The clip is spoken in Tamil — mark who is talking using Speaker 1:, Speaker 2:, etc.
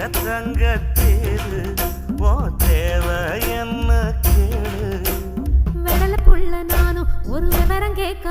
Speaker 1: தங்க தேரு ஓ தேவை என்ன கேளு?
Speaker 2: வெடல புள்ள நானும் ஒரு விவரம் கேட்க